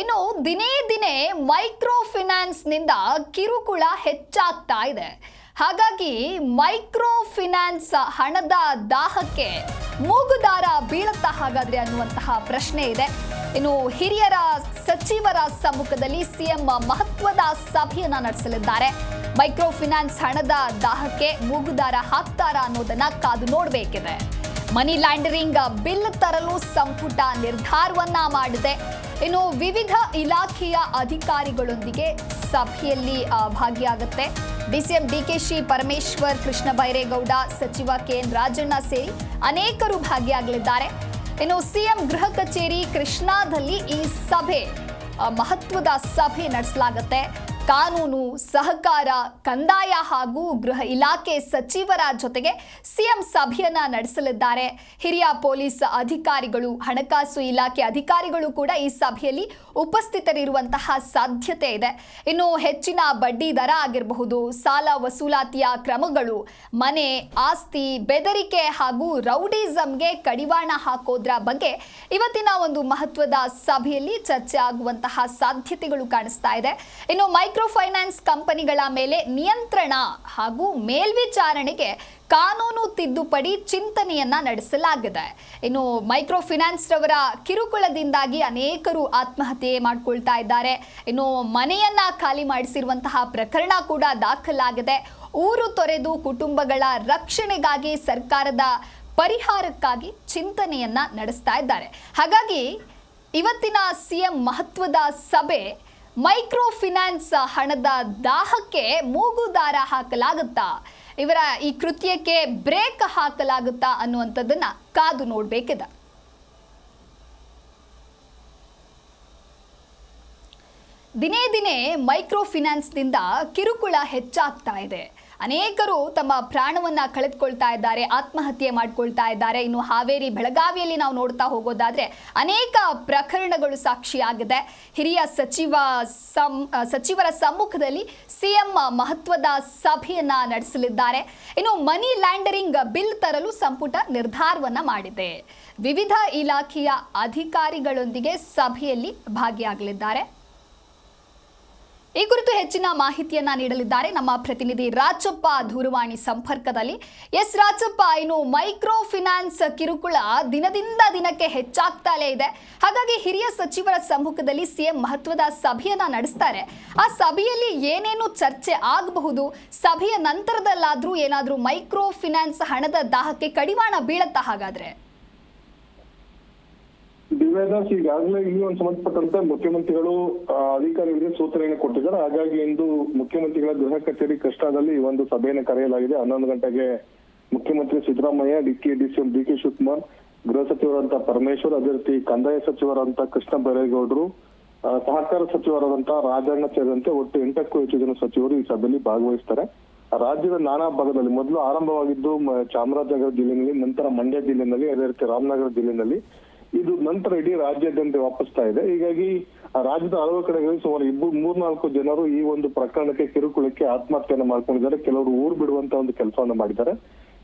ಇನ್ನು ದಿನೇ ದಿನೇ ಮೈಕ್ರೋ ಫಿನಾನ್ಸ್ನಿಂದ ಕಿರುಕುಳ ಹೆಚ್ಚಾಗ್ತಾ ಇದೆ. ಹಾಗಾಗಿ ಮೈಕ್ರೋ ಫಿನಾನ್ಸ್ ಹಣದ ದಾಹಕ್ಕೆ ಮೂಗುದಾರ ಬೀಳುತ್ತಾ ಹಾಗಾದ್ರೆ ಅನ್ನುವಂತಹ ಪ್ರಶ್ನೆ ಇದೆ. ಇನ್ನು ಹಿರಿಯರ ಸಚಿವರ ಸಮ್ಮುಖದಲ್ಲಿ ಸಿಎಂ ಮಹತ್ವದ ಸಭೆಯನ್ನ ನಡೆಸಲಿದ್ದಾರೆ. ಮೈಕ್ರೋ ಫಿನಾನ್ಸ್ ಹಣದ ದಾಹಕ್ಕೆ ಮೂಗುದಾರ ಹಾಕ್ತಾರಾ ಅನ್ನೋದನ್ನ ಕಾದು ನೋಡಬೇಕಿದೆ. ಮನಿ ಲ್ಯಾಂಡರಿಂಗ್ ಬಿಲ್ ತರಲು ಸಂಪುಟ ನಿರ್ಧಾರವನ್ನ ಮಾಡಿದೆ. ಇನ್ನು ವಿವಿಧ ಇಲಾಖೆಯ ಅಧಿಕಾರಿಗಳೊಂದಿಗೆ ಸಭೆಯಲ್ಲಿ ಭಾಗಿಯಾಗುತ್ತೆ. ಡಿಸಿಎಂ ಡಿಕೆಶಿ ಪರಮೇಶ್ವರ್, ಕೃಷ್ಣ ಬೈರೇಗೌಡ, ಸಚಿವ ಕೆ ಎನ್ ರಾಜಣ್ಣ ಸೇರಿ ಅನೇಕರು ಭಾಗಿಯಾಗಲಿದ್ದಾರೆ. ಇನ್ನು ಸಿಎಂ ಗೃಹ ಕಚೇರಿ ಕೃಷ್ಣಾದಲ್ಲಿ ಈ ಸಭೆ ಮಹತ್ವದ ಸಭೆ ನಡೆಸಲಾಗುತ್ತೆ. ಕಾನೂನು, ಸಹಕಾರ, ಕಂದಾಯ ಹಾಗೂ ಗೃಹ ಇಲಾಖೆ ಸಚಿವರ ಜೊತೆಗೆ ಸಿಎಂ ಸಭೆಯನ್ನ ನಡೆಸಲಿದ್ದಾರೆ. ಹಿರಿಯ ಪೊಲೀಸ್ ಅಧಿಕಾರಿಗಳು, ಹಣಕಾಸು ಇಲಾಖೆ ಅಧಿಕಾರಿಗಳು ಕೂಡ ಈ ಸಭೆಯಲ್ಲಿ ಉಪಸ್ಥಿತರಿರುವಂತಹ ಸಾಧ್ಯತೆ ಇದೆ. ಇನ್ನು ಹೆಚ್ಚಿನ ಬಡ್ಡಿ ದರ ಆಗಿರಬಹುದು, ಸಾಲ ವಸೂಲಾತಿಯ ಕ್ರಮಗಳು, ಮನೆ, ಆಸ್ತಿ, ಬೆದರಿಕೆ ಹಾಗೂ ರೌಡಿಸಂಗೆ ಕಡಿವಾಣ ಹಾಕೋದ್ರ ಬಗ್ಗೆ ಇವತ್ತಿನ ಒಂದು ಮಹತ್ವದ ಸಭೆಯಲ್ಲಿ ಚರ್ಚೆ ಆಗುವಂತಹ ಸಾಧ್ಯತೆಗಳು ಕಾಣಿಸ್ತಾ ಇದೆ. ಇನ್ನು ಮೈಕ್ರೋ ಫೈನಾನ್ಸ್ ಕಂಪನಿಗಳ ಮೇಲೆ ನಿಯಂತ್ರಣ ಹಾಗೂ ಮೇಲ್ವಿಚಾರಣೆಗೆ ಕಾನೂನು ತಿದ್ದುಪಡಿ ಚಿಂತನೆಯನ್ನ ನಡೆಸಲಾಗಿದೆ. ಇನ್ನು ಮೈಕ್ರೋ ಫಿನಾನ್ಸ್ ರವರ ಕಿರುಕುಳದಿಂದಾಗಿ ಅನೇಕರು ಆತ್ಮಹತ್ಯೆ ಮಾಡಿಕೊಳ್ತಾ ಇದ್ದಾರೆ. ಇನ್ನು ಮನೆಯನ್ನ ಖಾಲಿ ಮಾಡಿಸಿರುವಂತಹ ಪ್ರಕರಣ ಕೂಡ ದಾಖಲಾಗಿದೆ. ಊರು ತೊರೆದು ಕುಟುಂಬಗಳ ರಕ್ಷಣೆಗಾಗಿ ಸರ್ಕಾರದ ಪರಿಹಾರಕ್ಕಾಗಿ ಚಿಂತನೆಯನ್ನ ನಡೆಸ್ತಾ ಇದ್ದಾರೆ. ಹಾಗಾಗಿ ಇವತ್ತಿನ ಸಿಎಂ ಮಹತ್ವದ ಸಭೆ ಮೈಕ್ರೋ ಫಿನಾನ್ಸ್ ಹಣದ ದಾಹಕ್ಕೆ ಮೂಗುದಾರ ಹಾಕಲಾಗುತ್ತಾ? ಇವರ ಈ ಕೃತ್ಯಕ್ಕೆ ಬ್ರೇಕ್ ಹಾಕಲಾಗುತ್ತಾ ಅನ್ನುವಂಥದ್ದನ್ನ ಕಾದು ನೋಡಬೇಕಿದೆ. ದಿನೇ ದಿನೇ ಮೈಕ್ರೋ ಫಿನಾನ್ಸ್ನಿಂದ ಕಿರುಕುಳ ಹೆಚ್ಚಾಗ್ತಾ ಇದೆ. ಅನೇಕರು ತಮ್ಮ ಪ್ರಾಣವನ್ನ ಕಳೆದುಕೊಳ್ತಾ ಇದ್ದಾರೆ, ಆತ್ಮಹತ್ಯೆ ಮಾಡ್ಕೊಳ್ತಾ ಇದ್ದಾರೆ. ಇನ್ನು ಹಾವೇರಿ, ಬೆಳಗಾವಿಯಲ್ಲಿ ನಾವು ನೋಡ್ತಾ ಹೋಗೋದಾದ್ರೆ ಅನೇಕ ಪ್ರಕರಣಗಳು ಸಾಕ್ಷಿಯಾಗಿದೆ. ಹಿರಿಯ ಸಚಿವ ಸಂ ಸಚಿವರ ಸಮ್ಮುಖದಲ್ಲಿ ಸಿಎಂ ಮಹತ್ವದ ಸಭೆಯನ್ನ ನಡೆಸಲಿದ್ದಾರೆ. ಇನ್ನು ಮನಿ ಲ್ಯಾಂಡರಿಂಗ್ ಬಿಲ್ ತರಲು ಸಂಪುಟ ನಿರ್ಧಾರವನ್ನ ಮಾಡಿದೆ. ವಿವಿಧ ಇಲಾಖೆಯ ಅಧಿಕಾರಿಗಳೊಂದಿಗೆ ಸಭೆಯಲ್ಲಿ ಭಾಗಿಯಾಗಲಿದ್ದಾರೆ. ಈ ಕುರಿತು ಹೆಚ್ಚಿನ ಮಾಹಿತಿಯನ್ನ ನೀಡಲಿದ್ದಾರೆ ನಮ್ಮ ಪ್ರತಿನಿಧಿ ರಾಜಪ್ಪ ದೂರವಾಣಿ ಸಂಪರ್ಕದಲ್ಲಿ. ಎಸ್ ರಾಜಪ್ಪ, ಇನ್ನು ಮೈಕ್ರೋ ಫಿನಾನ್ಸ್ ಕಿರುಕುಳ ದಿನದಿಂದ ದಿನಕ್ಕೆ ಹೆಚ್ಚಾಗ್ತಾಲೇ ಇದೆ. ಹಾಗಾಗಿ ಹಿರಿಯ ಸಚಿವರ ಸಮ್ಮುಖದಲ್ಲಿ ಸಿಎಂ ಮಹತ್ವದ ಸಭೆಯನ್ನ ನಡೆಸ್ತಾರೆ. ಆ ಸಭೆಯಲ್ಲಿ ಏನೇನು ಚರ್ಚೆ ಆಗಬಹುದು, ಸಭೆಯ ನಂತರದಲ್ಲಾದ್ರೂ ಏನಾದ್ರೂ ಮೈಕ್ರೋ ಫಿನಾನ್ಸ್ ಹಣದ ದಾಹಕ್ಕೆ ಕಡಿವಾಣ ಬೀಳತ್ತಾ ಹಾಗಾದ್ರೆ? ದಿವ್ಯದಾಸ್ ಈಗಾಗಲೇ ಒಂದು ಸಂಬಂಧಪಟ್ಟಂತೆ ಮುಖ್ಯಮಂತ್ರಿಗಳು ಅಧಿಕಾರಿಗಳಿಗೆ ಸೂಚನೆಯನ್ನು ಕೊಟ್ಟಿದ್ದಾರೆ. ಹಾಗಾಗಿ ಇಂದು ಮುಖ್ಯಮಂತ್ರಿಗಳ ಗೃಹ ಕಚೇರಿ ಕೃಷ್ಣಾದಲ್ಲಿ ಒಂದು ಸಭೆಯನ್ನು ಕರೆಯಲಾಗಿದೆ. ಹನ್ನೊಂದು ಗಂಟೆಗೆ ಮುಖ್ಯಮಂತ್ರಿ Siddaramaiah D K D D K Shivakumar, ಗೃಹ ಸಚಿವರಂತ ಪರಮೇಶ್ವರ್, ಅದೇ ಕಂದಾಯ ಸಚಿವರಂತ ಕೃಷ್ಣ ಬೈರೇಗೌಡರು ಸಹಕಾರ ಸಚಿವರಾದಂತ ರಾಜಣ್ಣ ಸೇರಿದಂತೆ ಒಟ್ಟು ಎಂಟಕ್ಕೂ ಹೆಚ್ಚು ಜನ ಸಚಿವರು ಈ ಸಭೆಯಲ್ಲಿ ಭಾಗವಹಿಸ್ತಾರೆ. ರಾಜ್ಯದ ನಾನಾ ಭಾಗದಲ್ಲಿ ಮೊದಲು ಆರಂಭವಾಗಿದ್ದು ಚಾಮರಾಜನಗರ ಜಿಲ್ಲೆಯಲ್ಲಿ ನಂತರ ಮಂಡ್ಯ ಜಿಲ್ಲೆಯಲ್ಲಿ, ಅದೇ ರೀತಿ ರಾಮನಗರ ಜಿಲ್ಲೆಯಲ್ಲಿ ಇದು ನಂತರ ಇಡೀ ರಾಜ್ಯಾದ್ಯಂತ ವಾಪಸ್ತಾ ಇದೆ. ಹೀಗಾಗಿ ರಾಜ್ಯದ ಹಲವು ಕಡೆಗಳಲ್ಲಿ ಸುಮಾರು ಇಬ್ಬರು, ಮೂರ್ನಾಲ್ಕು ಜನರು ಈ ಒಂದು ಪ್ರಕರಣಕ್ಕೆ ಕಿರುಕುಳಕ್ಕೆ ಆತ್ಮಹತ್ಯೆಯನ್ನು ಮಾಡ್ಕೊಂಡಿದ್ದಾರೆ. ಕೆಲವರು ಊರು ಬಿಡುವಂತ ಒಂದು ಕೆಲಸವನ್ನು ಮಾಡಿದ್ದಾರೆ.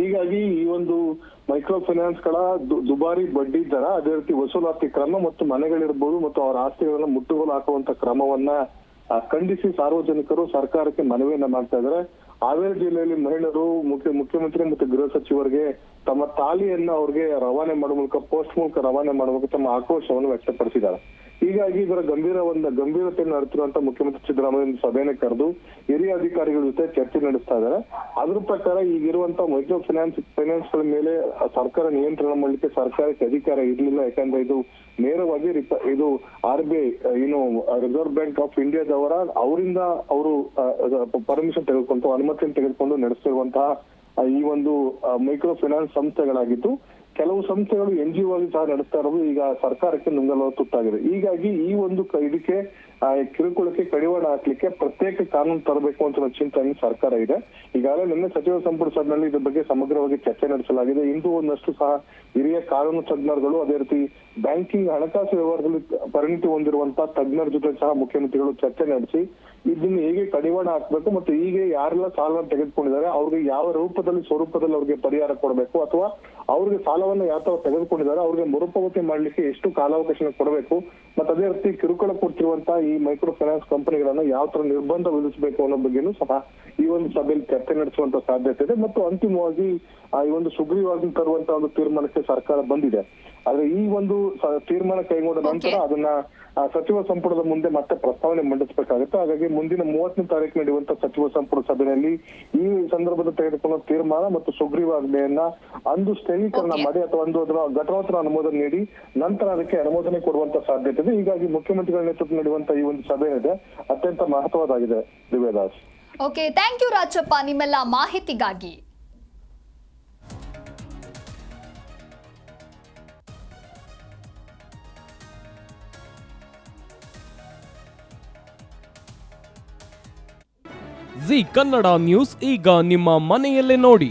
ಹೀಗಾಗಿ ಈ ಒಂದು ಮೈಕ್ರೋ ಫೈನಾನ್ಸ್ಗಳ ದುಬಾರಿ ಬಡ್ಡಿ ದರ, ಅದೇ ರೀತಿ ವಸೂಲಾತಿ ಕ್ರಮ ಮತ್ತು ಮನೆಗಳಿರ್ಬೋದು ಮತ್ತು ಅವರ ಆಸ್ತಿಗಳನ್ನು ಮುಟ್ಟುಗೋಲು ಹಾಕುವಂತ ಕ್ರಮವನ್ನ ಖಂಡಿಸಿ ಸಾರ್ವಜನಿಕರು ಸರ್ಕಾರಕ್ಕೆ ಮನವಿಯನ್ನ ಮಾಡ್ತಾ ಇದ್ದಾರೆ. ಹಾವೇರಿ ಜಿಲ್ಲೆಯಲ್ಲಿ ಮಹಿಳೆಯರು ಮುಖ್ಯ ಮುಖ್ಯಮಂತ್ರಿ ಮತ್ತು ಗೃಹ ಸಚಿವರಿಗೆ ತಮ್ಮ ತಾಲಿಯನ್ನ ಅವ್ರಿಗೆ ರವಾನೆ ಮಾಡುವ ಮೂಲಕ, ಪೋಸ್ಟ್ ಮೂಲಕ ರವಾನೆ ಮಾಡುವ ಮೂಲಕ ತಮ್ಮ ಆಕ್ರೋಶವನ್ನು ವ್ಯಕ್ತಪಡಿಸಿದ್ದಾರೆ. ಹೀಗಾಗಿ ಇದರ ಗಂಭೀರ ಒಂದು ಗಂಭೀರತೆಯನ್ನು ಅರಿತಿರುವಂತ ಮುಖ್ಯಮಂತ್ರಿ ಸಿದ್ದರಾಮಯ್ಯ ಒಂದು ಸಭೆಯನ್ನು ಕರೆದು ಹಿರಿಯ ಅಧಿಕಾರಿಗಳ ಜೊತೆ ಚರ್ಚೆ ನಡೆಸ್ತಾ ಇದ್ದಾರೆ. ಅದ್ರ ಪ್ರಕಾರ ಈಗಿರುವಂತ ಮೈಕ್ರೋ ಫೈನಾನ್ಸ್ ಫೈನಾನ್ಸ್ಗಳ ಮೇಲೆ ಸರ್ಕಾರ ನಿಯಂತ್ರಣ ಮಾಡಲಿಕ್ಕೆ ಸರ್ಕಾರಕ್ಕೆ ಅಧಿಕಾರ ಇರಲಿಲ್ಲ. ಯಾಕಂದ್ರೆ ಇದು ನೇರವಾಗಿ ಇದು ಆರ್ ಬಿ ಐ, ಏನು, ರಿಸರ್ವ್ ಬ್ಯಾಂಕ್ ಆಫ್ ಇಂಡಿಯಾದವರ ಅವರಿಂದ ಅವರು ಪರ್ಮಿಷನ್ ತೆಗೆದುಕೊಂಡು, ಅನುಮತಿಯನ್ನು ತೆಗೆದುಕೊಂಡು ನಡೆಸಿರುವಂತಹ ಈ ಒಂದು ಮೈಕ್ರೋ ಫೈನಾನ್ಸ್ ಸಂಸ್ಥೆಗಳಾಗಿದ್ದು ಕೆಲವು ಸಂಸ್ಥೆಗಳು ಎನ್ ಜಿ ಆಗಿ ಸಹ ನಡೆಸ್ತಾ ಇರೋದು ಈಗ ಸರ್ಕಾರಕ್ಕೆ ನುಂಗಲು ತುತ್ತಾಗಿದೆ. ಹೀಗಾಗಿ ಈ ಒಂದು ಇದಕ್ಕೆ ಕಿರುಕುಳಕ್ಕೆ ಕಡಿವಾಣ ಹಾಕ್ಲಿಕ್ಕೆ ಪ್ರತ್ಯೇಕ ಕಾನೂನು ತರಬೇಕು ಅಂತ ಚಿಂತನೆ ಸರ್ಕಾರ ಇದೆ. ಈಗಾಗಲೇ ನಿನ್ನೆ ಸಚಿವ ಸಂಪುಟ ಸಭೆಯಲ್ಲಿ ಇದ್ರ ಬಗ್ಗೆ ಸಮಗ್ರವಾಗಿ ಚರ್ಚೆ ನಡೆಸಲಾಗಿದೆ. ಇಂದು ಒಂದಷ್ಟು ಸಹ ಹಿರಿಯ ಕಾನೂನು ತಜ್ಞರುಗಳು ಅದೇ ರೀತಿ ಬ್ಯಾಂಕಿಂಗ್, ಹಣಕಾಸು ವ್ಯವಹಾರದಲ್ಲಿ ಪರಿಣಿತಿ ಹೊಂದಿರುವಂತಹ ತಜ್ಞರ ಜೊತೆ ಸಹ ಮುಖ್ಯಮಂತ್ರಿಗಳು ಚರ್ಚೆ ನಡೆಸಿ, ಇದನ್ನು ಹೇಗೆ ಕಡಿವಾಣ ಹಾಕ್ಬೇಕು ಮತ್ತು ಹೀಗೆ ಯಾರೆಲ್ಲ ಸಾಲ ತೆಗೆದುಕೊಂಡಿದ್ದಾರೆ, ಅವ್ರಿಗೆ ಯಾವ ರೂಪದಲ್ಲಿ, ಸ್ವರೂಪದಲ್ಲಿ ಅವ್ರಿಗೆ ಪರಿಹಾರ ಕೊಡಬೇಕು ಅಥವಾ ಅವ್ರಿಗೆ ಸಾಲವನ್ನು ಯಾವ ತರ ತೆಗೆದುಕೊಂಡಿದ್ದಾರೆ ಅವ್ರಿಗೆ ಮರುಪಾವತಿ ಮಾಡ್ಲಿಕ್ಕೆ ಎಷ್ಟು ಕಾಲಾವಕಾಶ ಕೊಡಬೇಕು ಮತ್ತೆ ಅದೇ ರೀತಿ ಕಿರುಕುಳ ಕೊಡ್ತಿರುವಂತಹ ಈ ಮೈಕ್ರೋ ಫೈನಾನ್ಸ್ ಕಂಪನಿಗಳನ್ನ ಯಾವ ತರ ನಿರ್ಬಂಧ ವಿಧಿಸಬೇಕು ಅನ್ನೋ ಬಗ್ಗೆನೂ ಸಹ ಈ ಒಂದು ಸಭೆಯಲ್ಲಿ ಚರ್ಚೆ ನಡೆಸುವಂತ ಸಾಧ್ಯತೆ ಇದೆ. ಮತ್ತು ಅಂತಿಮವಾಗಿ ಈ ಒಂದು ಸುಗ್ರೀವಾಜ್ಞೆ ತರುವಂತಹ ಒಂದು ತೀರ್ಮಾನಕ್ಕೆ ಸರ್ಕಾರ ಬಂದಿದೆ. ಆದ್ರೆ ಈ ಒಂದು ತೀರ್ಮಾನ ಕೈಗೊಂಡ ನಂತರ ಅದನ್ನ ಸಚಿವ ಸಂಪುಟದ ಮುಂದೆ ಮತ್ತೆ ಪ್ರಸ್ತಾವನೆ ಮಂಡಿಸಬೇಕಾಗುತ್ತೆ. ಹಾಗಾಗಿ ಮುಂದಿನ ಮೂವತ್ತನೇ ತಾರೀಕು ನಡೆಯುವಂತಹ ಸಚಿವ ಸಂಪುಟ ಸಭೆಯಲ್ಲಿ ಈ ಸಂದರ್ಭದಲ್ಲಿ ತೆಗೆದುಕೊಂಡ ತೀರ್ಮಾನ ಮತ್ತು ಸುಗ್ರೀವಾಜ್ಞೆಯನ್ನ ಅಂದು Okay. ಮಾಡಿ ಅಥವಾ ಒಂದು ಅದರ ಘಟನೋತ್ತರ ಅನುಮೋದನೆ ನೀಡಿ ನಂತರ ಅದಕ್ಕೆ ಅನುಮೋದನೆ ಕೊಡುವಂತ ಸಾಧ್ಯತೆ ಇದೆ. ಹೀಗಾಗಿ ಮುಖ್ಯಮಂತ್ರಿಗಳ ನೇತೃತ್ವ ನಡೆಯುವಂತ ಈ ಒಂದು ಸಭೆ ಇದೆ. ಅತ್ಯಂತ ಮಹತ್ವದಾಗಿದೆ Divyadas. Okay thank you Rajappa ನಿಮ್ಮೆಲ್ಲ ಮಾಹಿತಿಗಾಗಿ. ಜಿ ಕನ್ನಡ ನ್ಯೂಸ್ ಈಗ ನಿಮ್ಮ ಮನೆಯಲ್ಲೇ ನೋಡಿ.